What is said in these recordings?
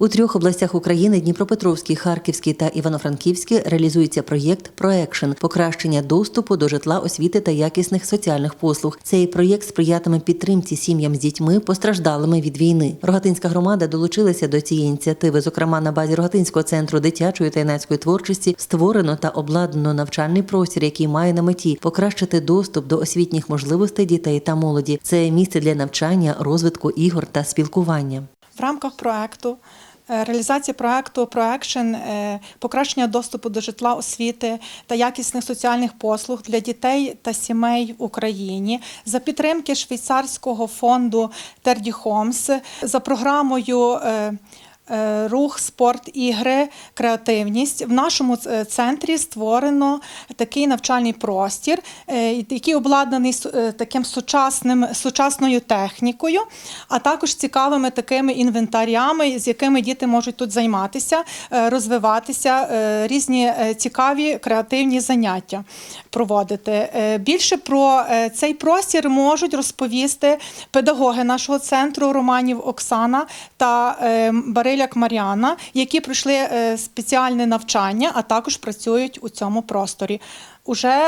У трьох областях України Дніпропетровській, Харківській та Івано-Франківській реалізується проєкт «Проекшн» – покращення доступу до житла, освіти та якісних соціальних послуг. Цей проєкт сприятиме підтримці сім'ям з дітьми, постраждалими від війни. Рогатинська громада долучилася до цієї ініціативи. Зокрема, на базі Рогатинського центру дитячої та юнацької творчості створено та обладнано навчальний простір, який має на меті покращити доступ до освітніх можливостей дітей та молоді. Це місце для навчання, розвитку ігор та спілкування. В рамках проекту реалізації проекту «Проекшн» е, покращення доступу до житла, освіти та якісних соціальних послуг для дітей та сімей в Україні за підтримки швейцарського фонду Терді Хомс за програмою. Е, Рух, спорт, ігри, креативність. В нашому е, центрі створено такий навчальний простір, е, який обладнаний таким сучасним сучасною технікою, а також цікавими такими інвентарями, з якими діти можуть тут займатися, розвиватися, різні цікаві креативні заняття проводити. Е, Більше про е, цей простір можуть розповісти педагоги нашого центру Романів Оксана та е, Бариляк Мар'яна, які пройшли спеціальне навчання, а також працюють у цьому просторі уже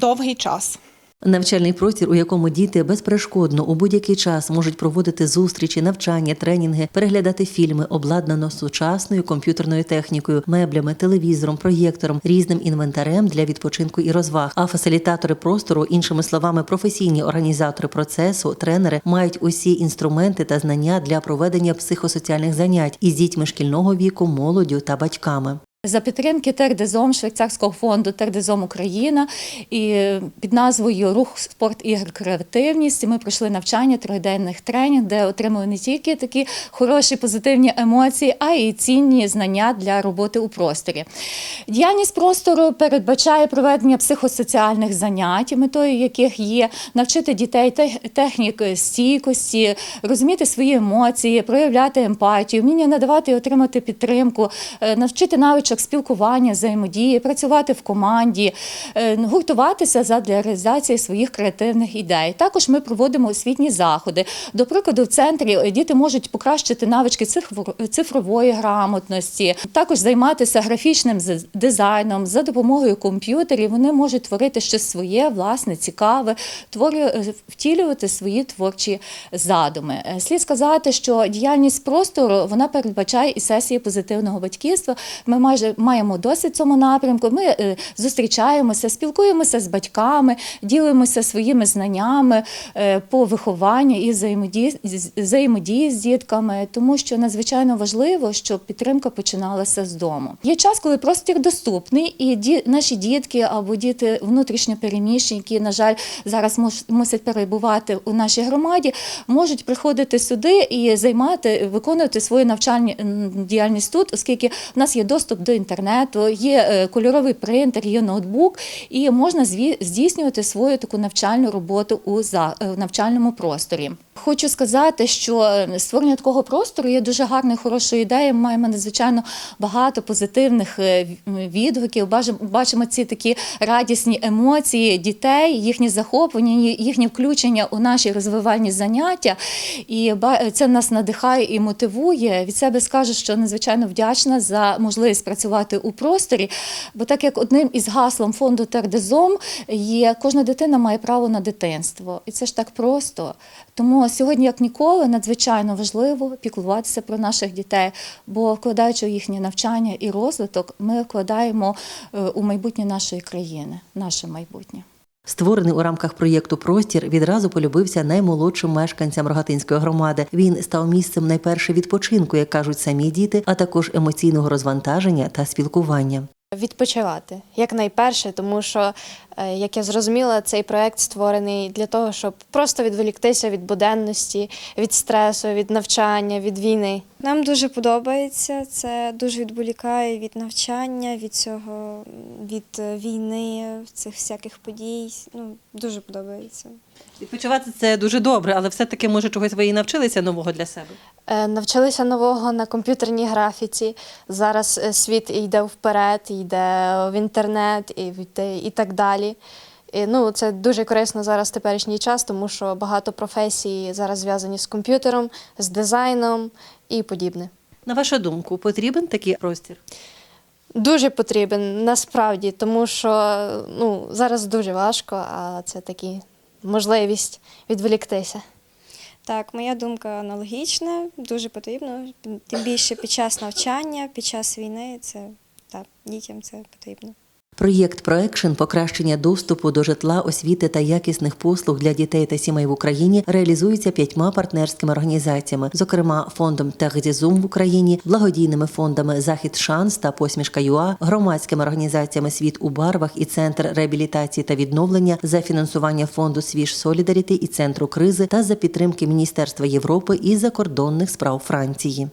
довгий час. Навчальний простір, у якому діти безперешкодно у будь-який час можуть проводити зустрічі, навчання, тренінги, переглядати фільми, обладнано сучасною комп'ютерною технікою, меблями, телевізором, проєктором, різним інвентарем для відпочинку і розваг. А фасилітатори простору, іншими словами, професійні організатори процесу, тренери мають усі інструменти та знання для проведення психосоціальних занять із дітьми шкільного віку, молоддю та батьками. За підтримки Тердезом швейцарського фонду Тердезом Україна і під назвою Рух спорт ігр креативність ми пройшли навчання триденних тренінг, де отримали не тільки такі хороші позитивні емоції, а й цінні знання для роботи у просторі. Діяльність простору передбачає проведення психосоціальних занять, метою яких є навчити дітей технік стійкості, розуміти свої емоції, проявляти емпатію, вміння надавати і отримати підтримку, е, навчити навичок спілкування, взаємодії, працювати в команді, е, гуртуватися задля реалізації своїх креативних ідей. Також ми проводимо освітні заходи. До прикладу, в центрі е, діти можуть покращити навички цифр- цифрової грамотності, також займатися графічним дизайном за допомогою комп'ютерів. Вони можуть творити щось своє, власне, цікаве, е, втілювати свої творчі задуми. Слід сказати, що діяльність простору вона передбачає і сесії позитивного батьківства. Ми майже маємо досвід цьому напрямку. Ми е, зустрічаємося, спілкуємося з батьками, ділимося своїми знаннями е, по вихованню і взаємодії, взаємодії з дітками, тому що надзвичайно важливо, щоб підтримка починалася з дому. Є час, коли простір доступний, і ді, наші дітки або діти внутрішньо переміщені, які, на жаль, зараз мус- мусять перебувати у нашій громаді, можуть приходити сюди і займати, виконувати свою навчальну діяльність тут, оскільки в нас є доступ до інтернету, є е, кольоровий принтер, є ноутбук, і можна здійснювати свою таку навчальну роботу у е, навчальному просторі. Хочу сказати, що е, створення такого простору є дуже гарною, хорошою ідеєю. Ми маємо надзвичайно багато позитивних е, відгуків. Бачимо, ці такі радісні емоції дітей, їхні захоплення, їхнє включення у наші розвивальні заняття. І це нас надихає і мотивує. Від себе скажу, що надзвичайно вдячна за можливість працювати у просторі. Бо так як одним із гаслом фонду Тердезом є кожна дитина має право на дитинство, і це ж так просто. Тому сьогодні, як ніколи, надзвичайно важливо піклуватися про наших дітей, бо вкладаючи їхнє навчання і розвиток, ми вкладаємо е, у майбутнє нашої країни, наше майбутнє. Створений у рамках проєкту Простір відразу полюбився наймолодшим мешканцям Рогатинської громади. Він став місцем найперше відпочинку, як кажуть самі діти, а також емоційного розвантаження та спілкування. Відпочивати якнайперше, тому що, е, як я зрозуміла, цей проект створений для того, щоб просто відволіктися від буденності, від стресу, від навчання, від війни. Нам дуже подобається. Це дуже відволікає від навчання, від цього, від е, війни, цих всяких подій. Ну, дуже подобається. Відпочивати це дуже добре, але все-таки, може, чогось ви і навчилися нового для себе. Е, Навчилися нового на комп'ютерній графіці. Зараз е, світ йде вперед, йде в інтернет і, і так далі. І, ну, це дуже корисно зараз в теперішній час, тому що багато професій зараз зв'язані з комп'ютером, з дизайном і подібне. На вашу думку, потрібен такий простір? Дуже потрібен насправді, тому що ну, зараз дуже важко, а це такі можливість відволіктися. Так, моя думка аналогічна, дуже потрібно. Тим більше під час навчання, під час війни це так, дітям це потрібно. Проєкт «Проекшн» – покращення доступу до житла, освіти та якісних послуг для дітей та сімей в Україні реалізується п'ятьма партнерськими організаціями, зокрема фондом «Техдізум» в Україні, благодійними фондами Захід Шанс та Посмішка ЮА, громадськими організаціями Світ у барвах і Центр реабілітації та відновлення за фінансування фонду Свіж Солідаріти і центру кризи та за підтримки Міністерства Європи і закордонних справ Франції.